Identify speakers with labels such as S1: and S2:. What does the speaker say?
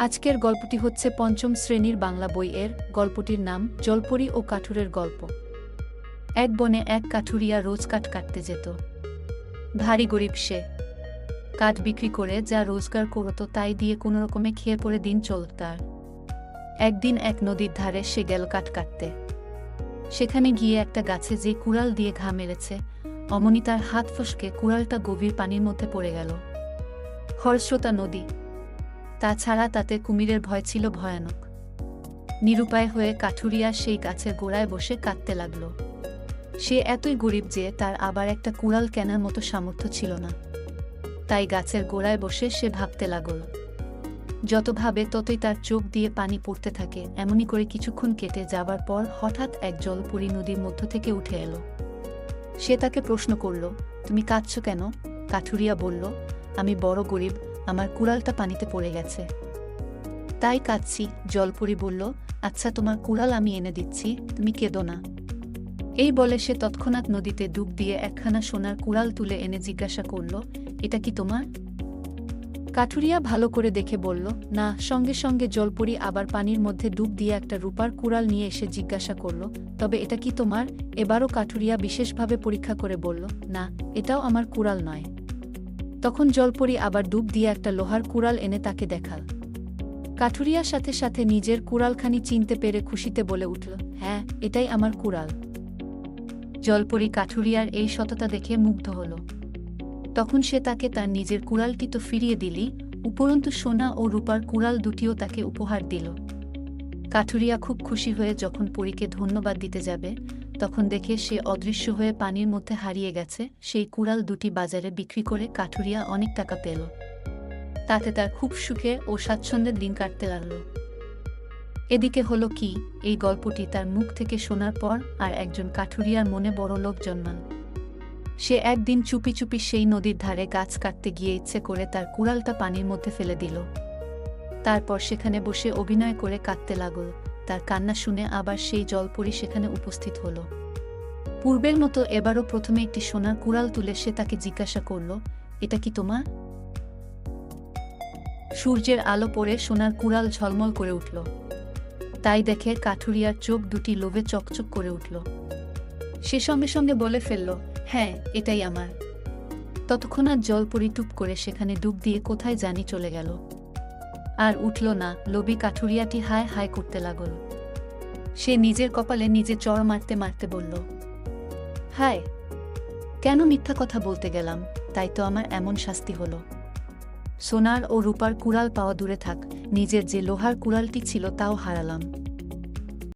S1: আজকের গল্পটি হচ্ছে পঞ্চম শ্রেণির বাংলা বইয়ের, গল্পটির নাম জলপরি ও কাঠুরের গল্প। এক বনে এক কাঠুরিয়া রোজ কাঠ কাটতে যেত। ভারী গরিব সে। কাঠ বিক্রি করে যা রোজগার করত তাই দিয়ে কোনো রকমে খেয়ে পড়ে দিন চলত তার। একদিন এক নদীর ধারে সে গেল কাঠ কাটতে। সেখানে গিয়ে একটা গাছে যে কুড়াল দিয়ে ঘা মেরেছে, অমনি তার হাত ফসকে কুড়ালটা গভীর পানির মধ্যে পড়ে গেল। খরস্রোতা নদী। তাছাড়া তাতে কুমিরের ভয় ছিল ভয়ানক। নিরুপায় হয়ে কাঠুরিয়া সেই গাছের গোড়ায় বসে কাঁদতে লাগল। সে এতই গরিব যে তার আবার একটা কুড়াল কেনার মতো সামর্থ্য ছিল না। তাই গাছের গোড়ায় বসে সে ভাবতে লাগল। যত ভাবে ততই তার চোখ দিয়ে পানি পড়তে থাকে, এমনই করে কিছুক্ষণ কেটে যাবার পর হঠাৎ এক জলপুরি নদীর মধ্য থেকে উঠে এলো। সে তাকে প্রশ্ন করল, তুমি কাঁদছ কেন? কাঠুরিয়া বলল, আমি বড় গরিব আমার কুড়ালটা পানিতে পড়ে গেছে। তাই কাঁদছি জলপুরি বলল আচ্ছা তোমার কুড়াল আমি এনে দিচ্ছি, তুমি কেঁদো না। এই বলে সে তৎক্ষণাৎ নদীতে ডুব দিয়ে একখানা সোনার কুড়াল তুলে এনে জিজ্ঞাসা করল, এটা কি তোমার? কাঠুরিয়া ভালো করে দেখে বলল, না, সঙ্গে সঙ্গে জলপরি আবার পানির মধ্যে ডুব দিয়ে একটা রূপার কুড়াল নিয়ে এসে জিজ্ঞাসা করল, তবে এটা কি তোমার? এবারও কাঠুরিয়া বিশেষভাবে পরীক্ষা করে বলল, না, এটাও আমার কুড়াল নয়। তখন জলপরি আবার ডুব দিয়ে একটা লোহার কুড়াল এনে তাকে দেখাল। কাঠুরিয়ার সাথে সাথে নিজের কুড়ালখানি চিনতে পেরে খুশিতে বলে উঠল হ্যাঁ এটাই আমার কুড়াল। জলপরি কাঠুরিয়ার এই সততা দেখে মুগ্ধ হল। তখন সে তাকে তার নিজের কুড়ালটি তো ফিরিয়ে দিলি, উপরন্তু সোনা ও রূপার কুড়াল দুটিও তাকে উপহার দিল। কাঠুরিয়া খুব খুশি হয়ে যখন পরীকে ধন্যবাদ দিতে যাবে, তখন দেখে সে অদৃশ্য হয়ে পানির মধ্যে হারিয়ে গেছে, সেই কুড়াল দুটি বাজারে বিক্রি করে কাঠুরিয়া অনেক টাকা পেল। তাতে তার খুব সুখে ও স্বাচ্ছন্দ্যের দিন কাটতে লাগল। এদিকে হলো কি, এই গল্পটি তার মুখ থেকে শোনার পর আর একজন কাঠুরিয়ার মনে বড় লোক জন্মান সে একদিন চুপি চুপি সেই নদীর ধারে গাছ কাটতে গিয়ে ইচ্ছে করে তার কুড়ালটা পানির মধ্যে ফেলে দিল। তারপর সেখানে বসে অভিনয় করে কাঁদতে লাগল। তার কান্না শুনে আবার সেই জলপরি সেখানে উপস্থিত হল। পূর্বের মতো এবারও প্রথমে একটি সোনার কুড়াল তুলে সে তাকে জিজ্ঞাসা করল, এটা কি তোমার? সূর্যের আলো পড়ে সোনার কুড়াল ঝলমল করে উঠল। তাই দেখে কাঠুরিয়ার চোখ দুটি লোভে চকচক করে উঠল। সে সঙ্গে সঙ্গে বলে ফেলল হ্যাঁ এটাই আমার। ততক্ষণ ততক্ষণাৎ জলপরি টুপ করে সেখানে ডুব দিয়ে কোথায় জানি চলে গেল। আর উঠল না। লোবি কাঠুরিয়াটি হায় হায় করতে লাগল। সে নিজের কপালে নিজে চড় মারতে মারতে বলল, হায়, কেন মিথ্যা কথা বলতে গেলাম? তাই তো আমার এমন শাস্তি হলো। সোনার ও রূপার কুড়াল পাওয়া দূরে থাক, নিজের যে লোহার কুড়ালটি ছিল তাও হারালাম।